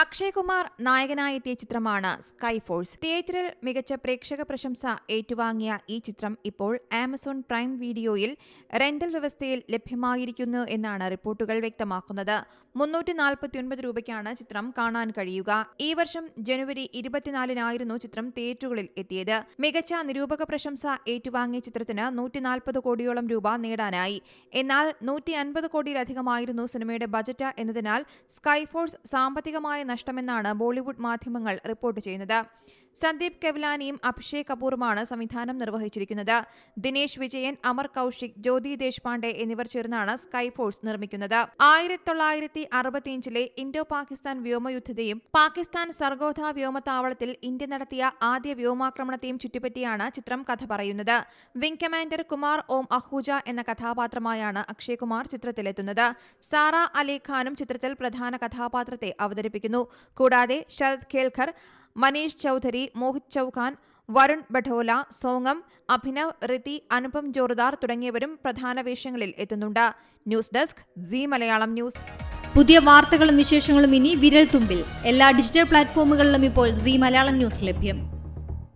അക്ഷയ് കുമാർ നായകനായി എത്തിയ ചിത്രമാണ് സ്കൈ ഫോഴ്സ് തിയേറ്ററിൽ മികച്ച പ്രേക്ഷക പ്രശംസ ഏറ്റുവാങ്ങിയ ഈ ചിത്രം ഇപ്പോൾ ആമസോൺ പ്രൈം വീഡിയോയിൽ റെന്റൽ വ്യവസ്ഥയിൽ ലഭ്യമായിരിക്കുന്നു എന്നാണ് റിപ്പോർട്ടുകൾ വ്യക്തമാക്കുന്നത്. മുന്നൂറ്റി നാൽപ്പത്തിയൊൻപത് രൂപയ്ക്കാണ് ചിത്രം കാണാൻ കഴിയുക. ഈ വർഷം ജനുവരി ഇരുപത്തിനാലിനായിരുന്നു ചിത്രം തിയേറ്ററുകളിൽ എത്തിയത്. മികച്ച നിരൂപക പ്രശംസ ഏറ്റുവാങ്ങിയ ചിത്രത്തിന് നൂറ്റി നാൽപ്പത് കോടിയോളം രൂപ നേടാനായി. എന്നാൽ നൂറ്റി അൻപത് കോടിയിലധികമായിരുന്നു സിനിമയുടെ ബജറ്റ് എന്നതിനാൽ സ്കൈഫോഴ്സ് സാമ്പത്തികമായ നഷ്ടമെന്നാണ് ബോളിവുഡ് മാധ്യമങ്ങൾ റിപ്പോർട്ട് ചെയ്യുന്നത്. സന്ദീപ് കെവ്ലാനിയും അഭിഷേക് കപൂറുമാണ് സംവിധാനം നിർവഹിച്ചിരിക്കുന്നത്. ദിനേശ് വിജയൻ അമർ കൌശിക് ജ്യോതി ദേശ്പാണ്ഡെ എന്നിവർ ചേർന്നാണ് സ്കൈ ഫോഴ്സ് നിർമ്മിക്കുന്നത്. ആയിരത്തി തൊള്ളായിരത്തി അറുപത്തിയഞ്ചിലെ ഇൻഡോ പാകിസ്ഥാൻ വ്യോമയുദ്ധത്തെയും പാകിസ്ഥാൻ സർഗോധ വ്യോമത്താവളത്തിൽ ഇന്ത്യ നടത്തിയ ആദ്യ വ്യോമാക്രമണത്തെയും ചുറ്റിപ്പറ്റിയാണ് ചിത്രം കഥ പറയുന്നത്. വിംഗ് കമാൻഡർ കുമാർ ഓം അഹൂജ എന്ന കഥാപാത്രമായാണ് അക്ഷയ് കുമാർ ചിത്രത്തിലെത്തുന്നത്. സാറ അലി ഖാനും ചിത്രത്തിൽ പ്രധാന കഥാപാത്രത്തെ അവതരിപ്പിക്കുന്നു. കൂടാതെ ശരത് ഖേൽഖർ മനീഷ് ചൌധരി മോഹിത് ചൌഹാൻ വരുൺ ബഠോല സോങ്ങം അഭിനവ് റിതി അനുപം ജോർദാർ തുടങ്ങിയവരും പ്രധാന വേഷങ്ങളിൽ എത്തുന്നുണ്ട്. News desk Zee Malayalam news. പുതിയ വാർത്തകളും വിശേഷങ്ങളും ഇനി വിരൽ തുമ്പിൽ എല്ലാ ഡിജിറ്റൽ പ്ലാറ്റ്ഫോമുകളിലും ഇപ്പോൾ സി മലയാളം ന്യൂസ് ലഭ്യം.